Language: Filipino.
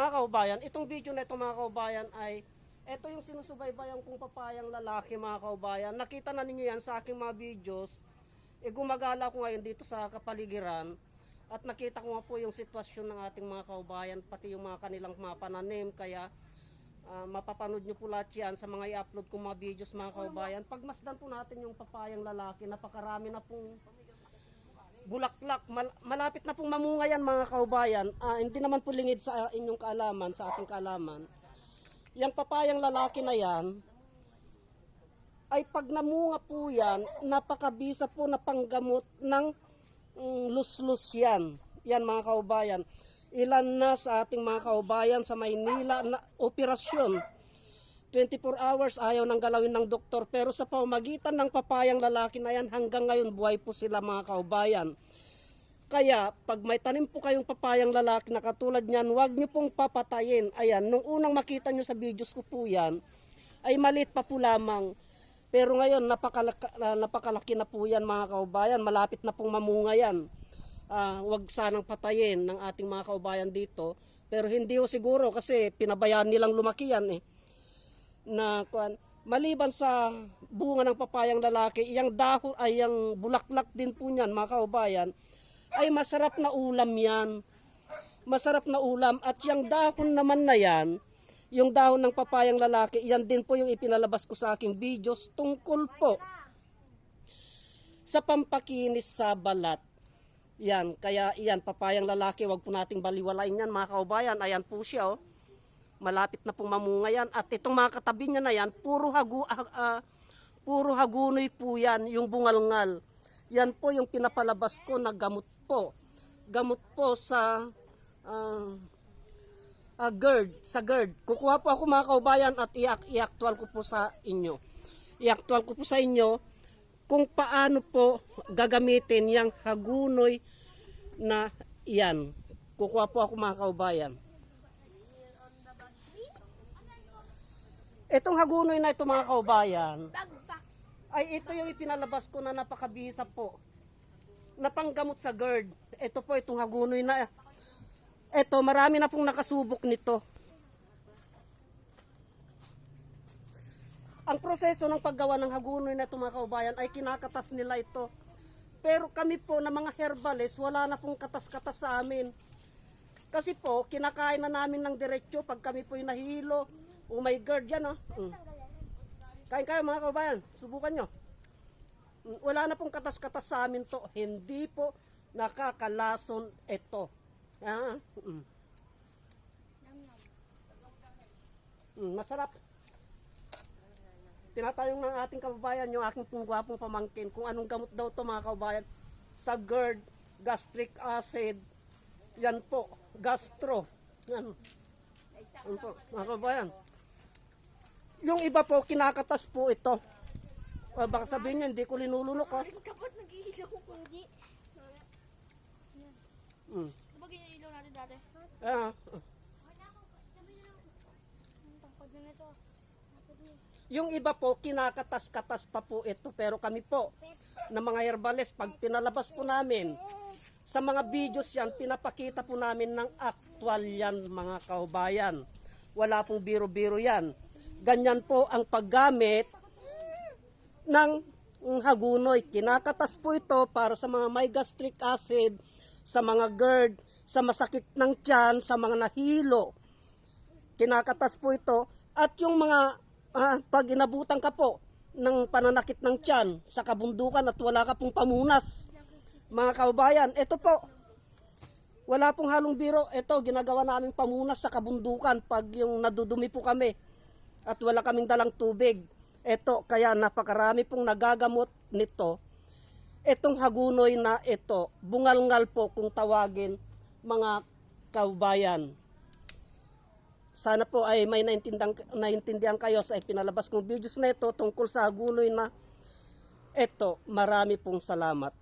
Mga kaubayan, itong video na ito mga kaubayan ay ito yung sinusubaybayan kong papayang lalaki mga kaubayan. Nakita na ninyo yan sa aking mga videos. E gumagala ko ngayon dito sa kapaligiran at nakita ko nga po yung sitwasyon ng ating mga kaubayan pati yung mga kanilang mga pananim kaya ah, mapapanood nyo po lahat yan sa mga i-upload kong mga videos mga kaubayan. Pagmasdan po natin yung papayang lalaki, napakarami na pong bulaklak. Mal- malapit na pong mamunga yan mga kaubayan. Ah, hindi naman po lingid sa inyong kaalaman, sa ating kaalaman. Yung papayang lalaki na yan, ay pag namunga po yan, napakabisa po na panggamot ng mm, lus-lus yan. Yan mga kaubayan. Ilan na sa ating mga kaubayan sa Maynila na operasyon. 24 hours ayaw nang galawin ng doktor pero sa pamamagitan ng papayang lalaki na yan hanggang ngayon buhay po sila mga kaubayan. Kaya pag may tanim po kayong papayang lalaki na katulad niyan, huwag niyo pong papatayin. Ayan, nung unang makita niyo sa videos ko po yan, ay maliit pa po lamang. Pero ngayon, napakalaki, napakalaki na po yan mga kaubayan. Malapit na pong mamunga yan. Ah, wag sanang patayin ng ating mga kaubayan dito. Pero hindi ko siguro kasi pinabayaan nilang lumaki yan eh na kuan maliban sa bunga ng papayang lalaki, iyang dahon ay yung bulaklak din po niyan mga kaubayan ay masarap na ulam yan. Masarap na ulam at yung dahon naman na yan, yung dahon ng papayang lalaki, yan din po yung ipinalabas ko sa aking videos tungkol po sa pampakinis sa balat. Yan, kaya yan, papayang lalaki, wag po nating baliwalain yan mga kaubayan. Ayan po siya oh malapit na pong mamunga yan. At itong mga katabi niya na yan, puro, hagu, ah, puro hagunoy po yan, yung bungalngal. Yan po yung pinapalabas ko na gamot po. Gamot po sa ah, ah, GERD, sa GERD. Kukuha po ako mga kaubayan at i-actual ko po sa inyo. I-actual ko po sa inyo kung paano po gagamitin yung hagunoy na yan. Kukuha po ako mga kaubayan. Itong hagunoy na ito mga kaubayan, ay ito yung ipinalabas ko na napakabisa po. Napanggamot sa GERD. Ito po itong hagunoy na. Ito, marami na pong nakasubok nito. Ang proseso ng paggawa ng hagunoy na ito mga kaubayan ay kinakatas nila ito. Pero kami po na mga herbalist, wala na pong katas-katas sa amin. Kasi po, kinakain na namin ng diretsyo pag kami po'y nahilo. Oh my God, yan oh. Mm. Kain kayo mga kabayan, subukan nyo. Mm, Wala na pong katas-katas sa amin to. Hindi po nakakalason ito. Ah, mm. Mm, masarap. Tinatanong ng ating kababayan, yung aking pong gwapong pamangkin, kung anong gamot daw to mga kababayan. Sa GERD, gastric acid, yan po, gastro. Yan. Yan po, mga kababayan. Yung iba po, kinakatas po ito. O, baka sabihin niya, hindi ko linulunok. Oh. Kapag nag-iilaw ko kundi. Mm. Kapag iniilaw natin dati. Ah, yung iba po, kinakatas-katas pa po ito. Pero kami po, na mga herbalist, pag pinalabas po namin, sa mga videos yan, pinapakita po namin ng actual yan, mga kaubayan. Wala pong biro-biro yan. Ganyan po ang paggamit ng hagunoy. Kinakatas po ito para sa mga may gastric acid, sa mga GERD, sa masakit ng tiyan, sa mga nahilo. Kinakatas po ito. At yung mga, ah, pag inabutan ka po ng pananakit ng tiyan sa kabundukan at wala ka pong pamunas, mga kaubayan, ito po, wala pong halong biro. Ito, ginagawa naming pamunas sa kabundukan pag yung nadudumi po kami at wala kaming dalang tubig. Ito, kaya napakarami pong nagagamot nito. Itong hagunoy na ito, bungalngal po kung tawagin mga kaubayan. Sana po ay may naintindihan, naintindihan kayo sa ipinalabas kong videos na ito tungkol sa hagunoy na ito. Marami pong salamat.